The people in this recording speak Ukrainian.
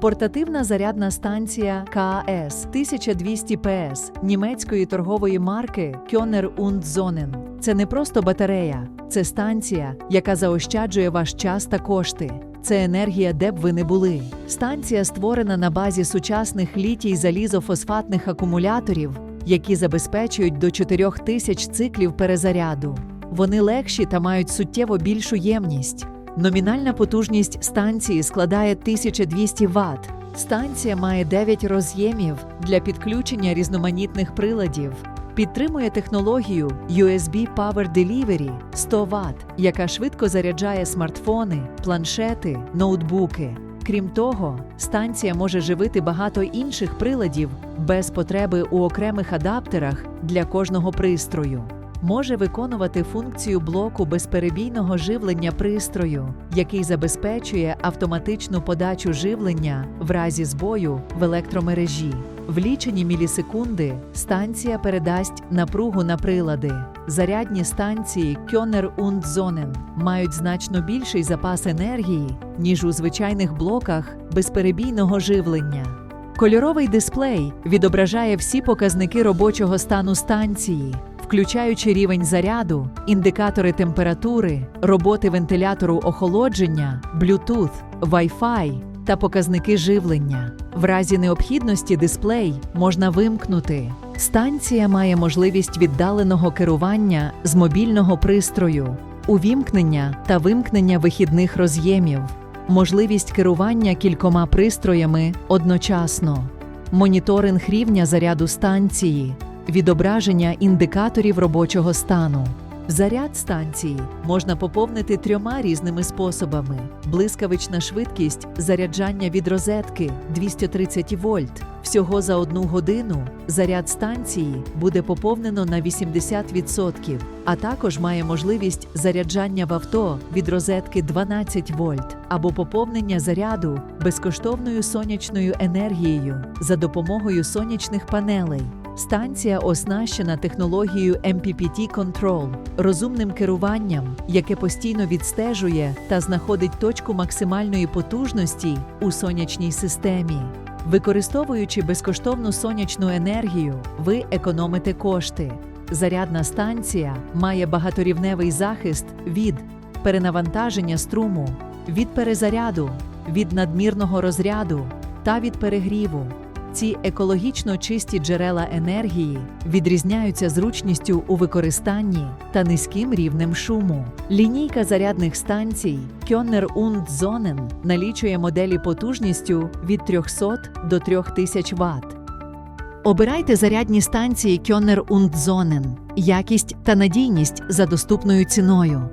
Портативна зарядна станція КАЕС 1200 ПС німецької торгової марки Könner und Sonnen. Це не просто батарея, це станція, яка заощаджує ваш час та кошти. Це енергія, де б ви не були. Станція створена на базі сучасних літій залізофосфатних акумуляторів, які забезпечують до 4000 циклів перезаряду. Вони легші та мають суттєво більшу ємність. Номінальна потужність станції складає 1200 Вт. Станція має 9 роз'ємів для підключення різноманітних приладів. Підтримує технологію USB Power Delivery 100 Вт, яка швидко заряджає смартфони, планшети, ноутбуки. Крім того, станція може живити багато інших приладів без потреби у окремих адаптерах для кожного пристрою. Може виконувати функцію блоку безперебійного живлення пристрою, який забезпечує автоматичну подачу живлення в разі збою в електромережі. В лічені мілісекунди станція передасть напругу на прилади. Зарядні станції Könner und Sonnen мають значно більший запас енергії, ніж у звичайних блоках безперебійного живлення. Кольоровий дисплей відображає всі показники робочого стану станції, включаючи рівень заряду, індикатори температури, роботи вентилятору охолодження, Bluetooth, Wi-Fi та показники живлення. В разі необхідності дисплей можна вимкнути. Станція має можливість віддаленого керування з мобільного пристрою, увімкнення та вимкнення вихідних роз'ємів, можливість керування кількома пристроями одночасно, моніторинг рівня заряду станції, відображення індикаторів робочого стану. Заряд станції можна поповнити трьома різними способами: блискавична швидкість заряджання від розетки 230 вольт. Всього за одну годину заряд станції буде поповнено на 80%, а також має можливість заряджання в авто від розетки 12 вольт або поповнення заряду безкоштовною сонячною енергією за допомогою сонячних панелей. Станція оснащена технологією MPPT Control, розумним керуванням, яке постійно відстежує та знаходить точку максимальної потужності у сонячній системі. Використовуючи безкоштовну сонячну енергію, ви економите кошти. Зарядна станція має багаторівневий захист від перенавантаження струму, від перезаряду, від надмірного розряду та від перегріву. Ці екологічно чисті джерела енергії відрізняються зручністю у використанні та низьким рівнем шуму. Лінійка зарядних станцій Könner und Sonnen налічує моделі потужністю від 300 до 3000 Вт. Обирайте зарядні станції Könner und Sonnen. Якість та надійність за доступною ціною.